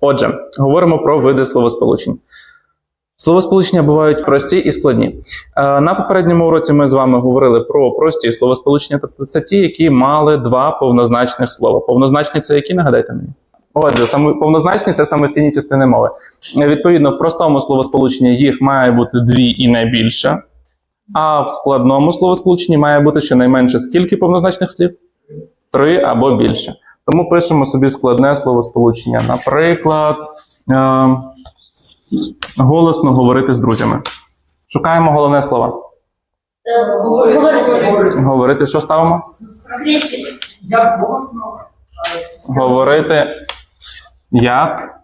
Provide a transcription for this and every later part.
Отже, говоримо про види словосполучень. Словосполучення бувають прості і складні. Е, На попередньому уроці ми з вами говорили про прості словосполучення, тобто це ті, які мали два повнозначних слова. Повнозначні це які, нагадайте мені? Отже, повнозначні це самостійні частини мови. Е, Відповідно, в простому словосполученні їх має бути дві і не більше, а в складному словосполученні має бути щонайменше скільки повнозначних слів? Три або більше. Тому пишемо собі складне словосполучення. Наприклад, е, голосно говорити з друзями. Шукаємо головне слово. Говорити. Говорити, що ставимо? Як голосно? Говорити як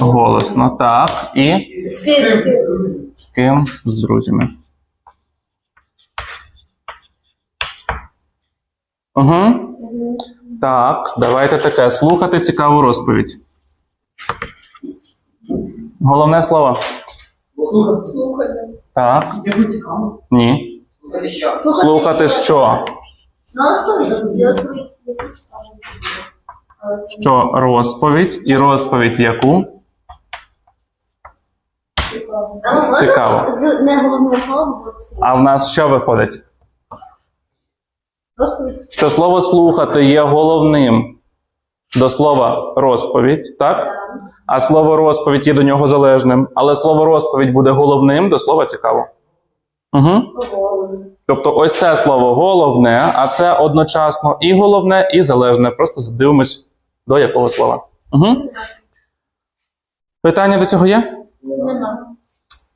голосно, так. І з ким? З друзями. Угу. Так, давайте таке. Слухати цікаву розповідь. Головне слово. Слухати. Так. Цікаво. Ні. Слухати що? Слухати що? Що розповідь і розповідь яку? Цікаво. З не головного слова А в нас що виходить? Що слово слухати є головним до слова розповідь, так? А слово розповідь є до нього залежним. Але слово розповідь буде головним до слова цікаво. Угу. Тобто, ось це слово головне, а це одночасно і головне, і залежне. Просто дивимось до якого слова. Угу. Питання до цього є?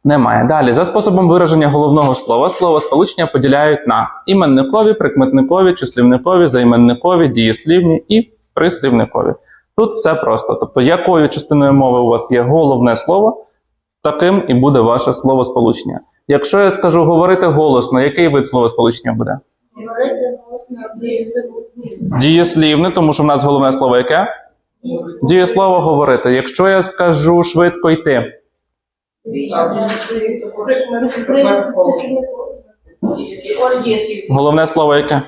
Нема. Немає. Далі, за способом вираження головного слова, слово сполучення поділяють на іменникові, прикметникові, числівникові, займенникові, дієслівні і прислівникові. Тут все просто. Тобто, якою частиною мови у вас є головне слово, таким і буде ваше словосполучення. Якщо я скажу говорити голосно, який вид словосполучення буде? Говорити голосно Дієслівне, тому що в нас головне слово яке? Дієслово говорити. Якщо я скажу швидко йти, головне слово яке?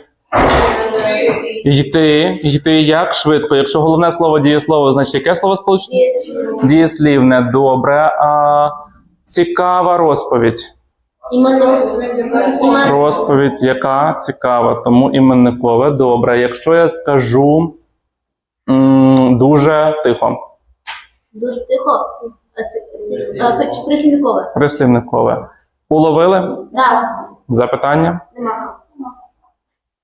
Йти, йти як швидко. Якщо головне слово дієслово, значить яке слово сполучення? Дієслівне, добре. А, цікава розповідь. Розповідь, яка цікава, тому іменникове. Добре. Якщо я скажу м, дуже тихо, Дуже тихо. А, пи- Прислівникове. прислівникове. Уловили Так. запитання? Нема.